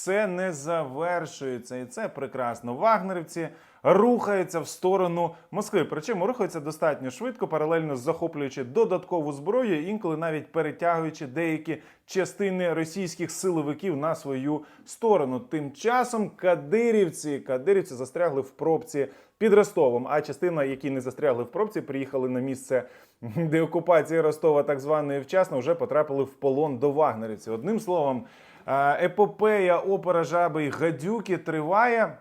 все не завершується, і це прекрасно. Вагнерівці рухаються в сторону Москви. Причому рухаються достатньо швидко, паралельно захоплюючи додаткову зброю, інколи навіть перетягуючи деякі частини російських силовиків на свою сторону. Тим часом кадирівці, кадирівці застрягли в пробці під Ростовом. А частина, які не застрягли в пробці, приїхали на місце деокупації Ростова, так званої вчасно, вже потрапили в полон до вагнерівців. Одним словом, епопея опера жаби й гадюки триває.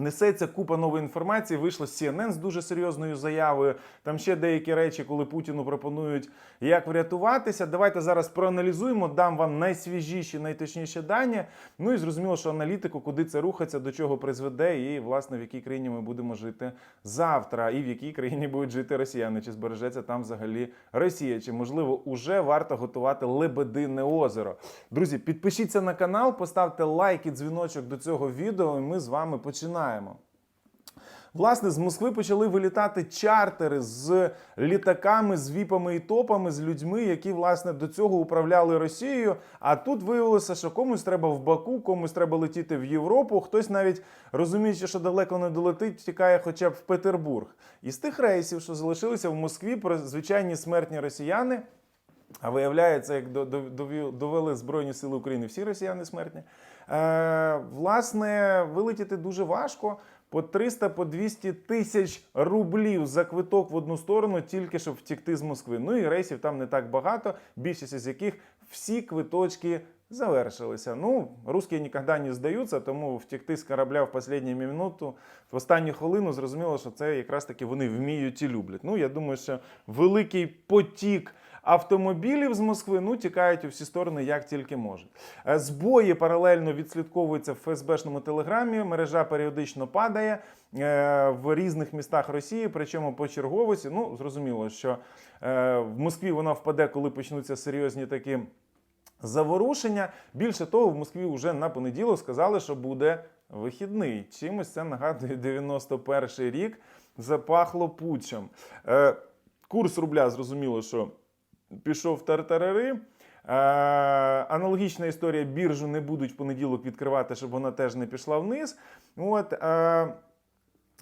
Несеться купа нової інформації. Вийшло CNN з дуже серйозною заявою. Там ще деякі речі, коли Путіну пропонують як врятуватися. Давайте зараз проаналізуємо, дам вам найсвіжіші, найточніші дані. Ну і зрозуміло, що аналітику, куди це рухається, до чого призведе, і власне в якій країні ми будемо жити завтра, і в якій країні будуть жити росіяни. Чи збережеться там взагалі Росія? Чи можливо уже варто готувати Лебедине озеро? Друзі, підпишіться на канал, поставте лайк і дзвіночок до цього відео, і ми з вами починаємо. Власне, з Москви почали вилітати чартери з літаками, з віпами і топами, з людьми, які власне до цього управляли Росією. А тут виявилося, що комусь треба в Баку, комусь треба летіти в Європу. Хтось навіть розуміючи, що далеко не долетить, тікає хоча б в Петербург. Із тих рейсів, що залишилися в Москві, про звичайні смертні росіяни. А виявляється, як довели Збройні Сили України, всі росіяни смертні. Е, власне, вилетіти дуже важко. По 300 по 200 тисяч рублів за квиток в одну сторону, тільки щоб втікти з Москви. Ну і рейсів там не так багато, більшість з яких всі квиточки завершилися. Ну, русські ніколи не здаються, тому втікти з корабля в останню минуту, в останню хвилину зрозуміло, що це якраз таки вони вміють і люблять. Ну, я думаю, що великий потік автомобілів з Москви ну, тікають у всі сторони, як тільки можуть. Е, Збої паралельно відслідковуються в ФСБшному телеграмі. Мережа періодично падає е, в різних містах Росії, причому по черговості. Ну, зрозуміло, що е, в Москві вона впаде, коли почнуться серйозні такі. Заворушення. Більше того, в Москві вже на понеділок сказали, що буде вихідний. Чимось це нагадує 91 рік. Запахло путчем. Курс рубля зрозуміло, що пішов тартарари. Е, аналогічна історія біржу не будуть в понеділок відкривати, щоб вона теж не пішла вниз. От, е,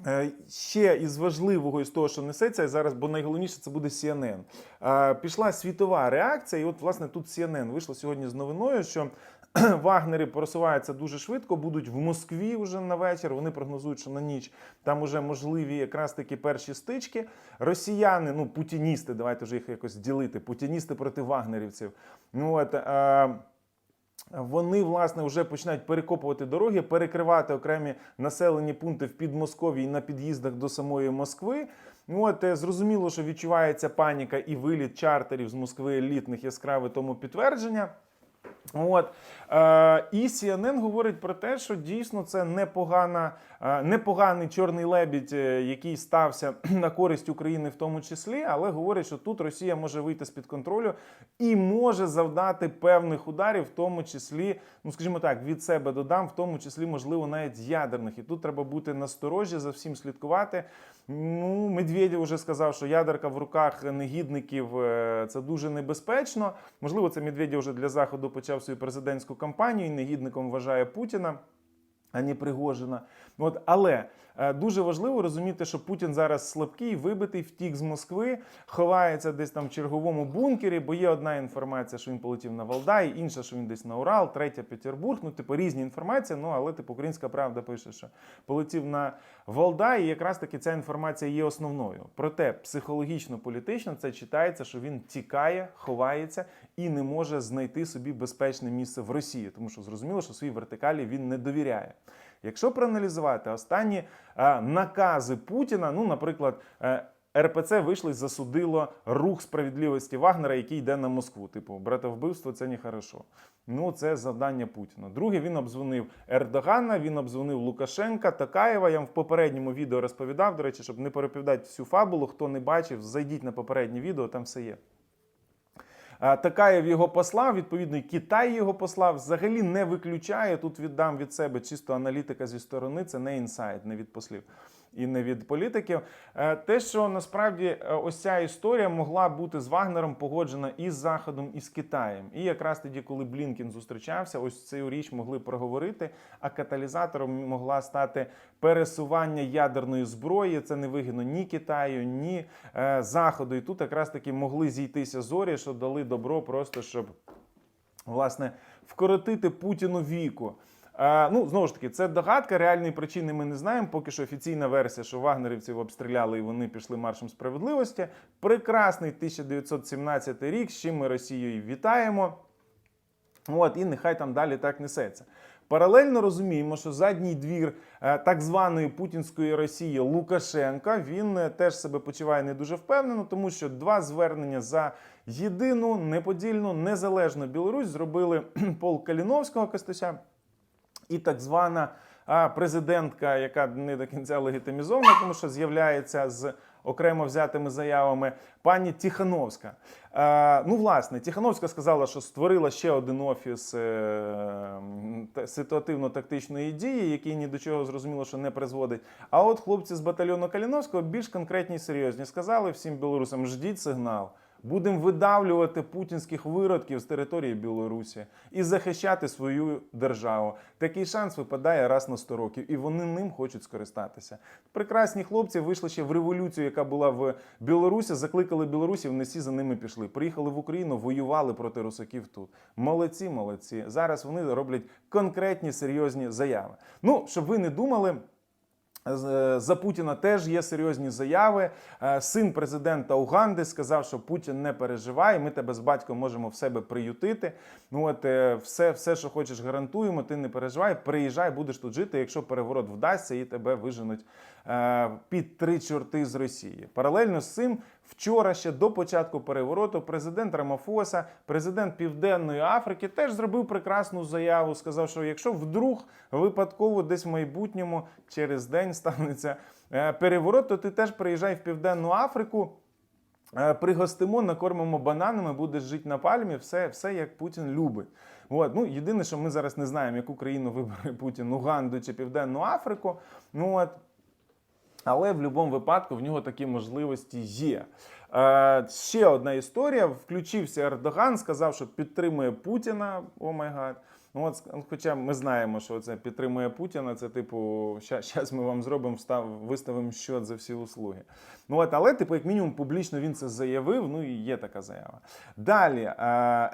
Е, Ще із важливого із того, що несеться зараз, бо найголовніше це буде CNN. Пішла світова реакція, і от власне тут CNN вийшло сьогодні з новиною, що Вагнери просуваються дуже швидко, будуть в Москві вже на вечір. Вони прогнозують, що на ніч там уже можливі якраз таки перші стички. Росіяни, ну путіністи, давайте вже їх якось ділити. Путіністи проти вагнерівців. Ну от. Е, вони власне вже починають перекопувати дороги, перекривати окремі населені пункти в Підмосков'ї на під'їздах до самої Москви. Ну, От е, зрозуміло, що відчувається паніка і виліт чартерів з Москви елітних яскраве тому підтвердження. От е, і CNN говорить про те, що дійсно це непогана, е, непоганий чорний лебідь, е, який стався на користь України в тому числі, але говорить, що тут Росія може вийти з під контролю і може завдати певних ударів, в тому числі, ну скажімо так, від себе додам, в тому числі, можливо, навіть ядерних. І тут треба бути насторожі, за всім слідкувати. Ну, Медведєв вже сказав, що ядерка в руках негідників це дуже небезпечно. Можливо, це Медведєв вже для заходу почав свою президентську кампанію і негідником вважає Путіна. А не От, але е, дуже важливо розуміти, що Путін зараз слабкий, вибитий, втік з Москви, ховається десь там в черговому бункері, бо є одна інформація, що він полетів на Валдай, інша, що він десь на Урал, третя Петербург. Ну, типу, різні інформації. Ну, але типу, Українська правда пише, що полетів на Валдай, і якраз таки ця інформація є основною. Проте психологічно-політично це читається, що він тікає, ховається і не може знайти собі безпечне місце в Росії, тому що зрозуміло, що своїй вертикалі він не довіряє. Якщо проаналізувати останні е, накази Путіна, ну, наприклад, е, РПЦ вийшло і засудило рух справедливості Вагнера, який йде на Москву. Типу, братовбивство це не хорошо. Ну, це завдання Путіна. Друге, він обдзвонив Ердогана, він обдзвонив Лукашенка, Такаєва. Я вам в попередньому відео розповідав. До речі, щоб не переповідати всю фабулу, хто не бачив, зайдіть на попереднє відео, там все є. Такаєв його послав, відповідно, Китай його послав. Взагалі не виключає. Тут віддам від себе чисто аналітика зі сторони, це не інсайт, не від послів. І не від політиків. Е, Те, що насправді е, ось ця історія могла бути з Вагнером погоджена і з Заходом, і з Китаєм. І якраз тоді, коли Блінкін зустрічався, ось цю річ могли проговорити. А каталізатором могла стати пересування ядерної зброї. Це не вигідно ні Китаю, ні е, Заходу. І тут якраз таки могли зійтися зорі, що дали добро, просто щоб власне вкоротити Путіну віку. Ну, знову ж таки, це догадка. Реальної причини ми не знаємо. Поки що офіційна версія, що вагнерівців обстріляли і вони пішли маршем справедливості. Прекрасний 1917 рік, з чим ми Росію і вітаємо. От, і нехай там далі так несеться. Паралельно розуміємо, що задній двір е, так званої путінської Росії Лукашенка він е, теж себе почуває не дуже впевнено, тому що два звернення за єдину неподільну незалежну Білорусь зробили Пол Каліновського Костася і так звана президентка, яка не до кінця легітимізована, тому що з'являється з окремо взятими заявами, пані Тихановська. Е, ну, власне, Тихановська сказала, що створила ще один офіс е, ситуативно-тактичної дії, який ні до чого зрозуміло, що не призводить. А от хлопці з батальйону Каліновського більш конкретні і серйозні сказали всім білорусам: ждіть сигнал. Будемо видавлювати путінських виродків з території Білорусі і захищати свою державу. Такий шанс випадає раз на 100 років, і вони ним хочуть скористатися. Прекрасні хлопці вийшли ще в революцію, яка була в Білорусі, закликали білорусів, не всі за ними пішли. Приїхали в Україну, воювали проти русаків тут. Молодці, молодці. Зараз вони роблять конкретні серйозні заяви. Ну, щоб ви не думали. З- За Путіна теж є серйозні заяви. Е, Син президента Уганди сказав, що Путін не переживає. Ми тебе з батьком можемо в себе приютити. Ну от е, все, все, що хочеш, гарантуємо. Ти не переживай. Приїжджай, будеш тут жити. Якщо переворот вдасться, і тебе виженуть е, під три чорти з Росії. Паралельно з цим, вчора ще до початку перевороту, президент Рамафоса, президент Південної Африки, теж зробив прекрасну заяву. Сказав, що якщо вдруг випадково десь в майбутньому через день станеться е, переворот, то ти теж приїжджай в Південну Африку. е, Пригостимо, накормимо бананами, будеш жити на пальмі, все, все як Путін любить. От. Ну, єдине, що ми зараз не знаємо, яку країну вибере Путін Уганду чи Південну Африку. Ну, от, але в будь-якому випадку в нього такі можливості є. Е, ще одна історія. Включився Ердоган, сказав, що підтримує Путіна. О гад. Ну, от, хоча ми знаємо, що це підтримує Путіна, це типу, зараз ми вам зробимо, встав, виставимо щот за всі услуги. Ну от, але, типу, як мінімум, публічно він це заявив. Ну і є така заява. Далі е,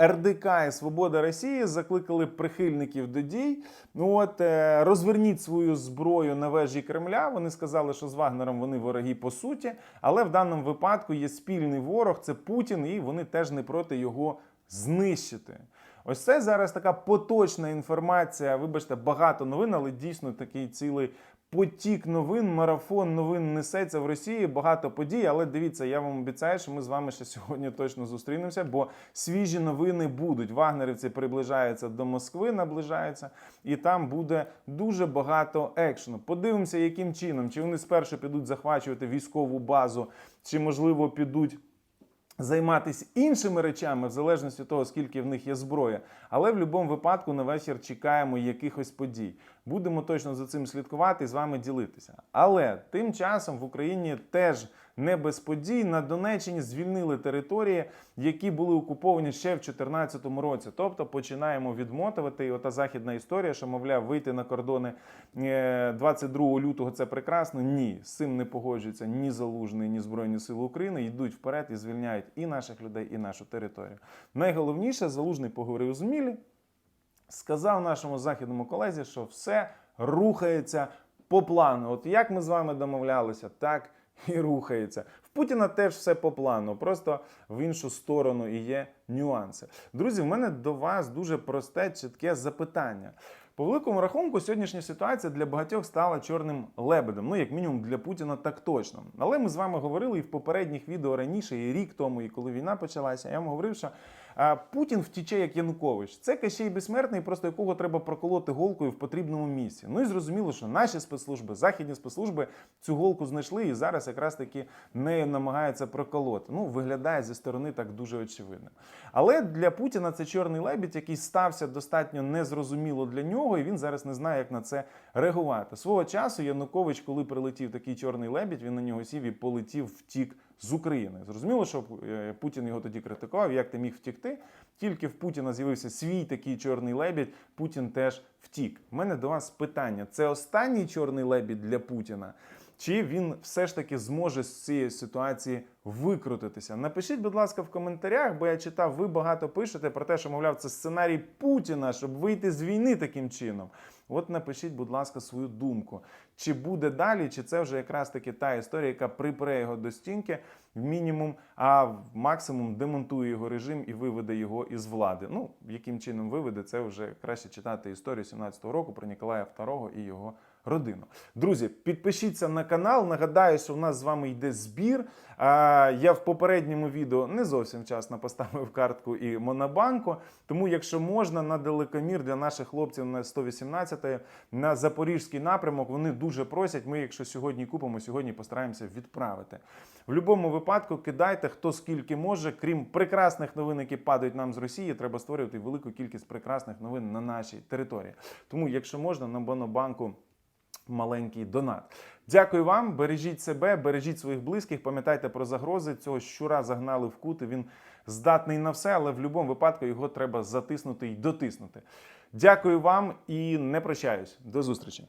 РДК і Свобода Росії закликали прихильників до дій. Ну от е, розверніть свою зброю на вежі Кремля. Вони сказали, що з Вагнером вони вороги по суті, але в даному випадку є спільний ворог, це Путін, і вони теж не проти його знищити. Ось це зараз така поточна інформація. Вибачте, багато новин, але дійсно такий цілий потік новин, марафон новин несеться в Росії. Багато подій. Але дивіться, я вам обіцяю, що ми з вами ще сьогодні точно зустрінемося, бо свіжі новини будуть. Вагнерівці приближаються до Москви, наближаються, і там буде дуже багато екшену. Подивимося, яким чином, чи вони спершу підуть захвачувати військову базу, чи можливо підуть займатися іншими речами, в залежності від того, скільки в них є зброя. Але в будь-якому випадку на вечір чекаємо якихось подій. Будемо точно за цим слідкувати і з вами ділитися. Але тим часом в Україні теж не без подій. На Донеччині звільнили території, які були окуповані ще в 2014 році. Тобто починаємо відмотувати. І ота західна історія, що, мовляв, вийти на кордони е, 22 лютого це прекрасно. Ні, з цим не погоджуються ні Залужний, ні Збройні Сили України. Йдуть вперед і звільняють і наших людей, і нашу територію. Найголовніше, Залужний поговорив з Мілі, сказав нашому західному колезі, що все рухається по плану. От як ми з вами домовлялися, так і рухається. В Путіна теж все по плану, просто в іншу сторону і є нюанси. Друзі, в мене до вас дуже просте, чітке запитання. По великому рахунку, сьогоднішня ситуація для багатьох стала чорним лебедем. Ну, як мінімум, для Путіна так точно. Але ми з вами говорили і в попередніх відео раніше, і рік тому, і коли війна почалася, я вам говорив, що Путін втіче як Янукович. Це Кащей безсмертний, просто якого треба проколоти голкою в потрібному місці. Ну і зрозуміло, що наші спецслужби, західні спецслужби цю голку знайшли і зараз якраз таки нею намагаються проколоти. Ну, виглядає зі сторони так дуже очевидно. Але для Путіна це чорний лебідь, який стався достатньо незрозуміло для нього, і він зараз не знає, як на це реагувати. Свого часу Янукович, коли прилетів такий чорний лебідь, він на нього сів і полетів втік з України. Зрозуміло, що е, Путін його тоді критикував, як ти міг втікти. Тільки в Путіна з'явився свій такий чорний лебідь, Путін теж втік. У мене до вас питання: це останній чорний лебідь для Путіна? Чи він все ж таки зможе з цієї ситуації викрутитися? Напишіть, будь ласка, в коментарях, бо я читав, ви багато пишете про те, що мовляв, це сценарій Путіна, щоб вийти з війни таким чином. От напишіть, будь ласка, свою думку. Чи буде далі, чи це вже якраз таки та історія, яка припре його до стінки в мінімум, а в максимум демонтує його режим і виведе його із влади. Ну, яким чином виведе, це вже краще читати історію 17-го року про Ніколая II і його родину. Друзі, підпишіться на канал. Нагадаю, що в нас з вами йде збір. А, Я в попередньому відео не зовсім вчасно поставив картку і Монобанку. Тому, якщо можна, на далекомір для наших хлопців на 118 на запорізький напрямок, вони дуже просять. Ми, якщо сьогодні купимо, сьогодні постараємося відправити. В будь-якому випадку кидайте хто скільки може, крім прекрасних новин, які падають нам з Росії, треба створювати велику кількість прекрасних новин на нашій території. Тому, якщо можна, на Монобанку маленький донат. Дякую вам, бережіть себе, бережіть своїх близьких, пам'ятайте про загрози. Цього щура загнали в кут, і він здатний на все, але в будь-якому випадку його треба затиснути і дотиснути. Дякую вам і не прощаюсь. До зустрічі.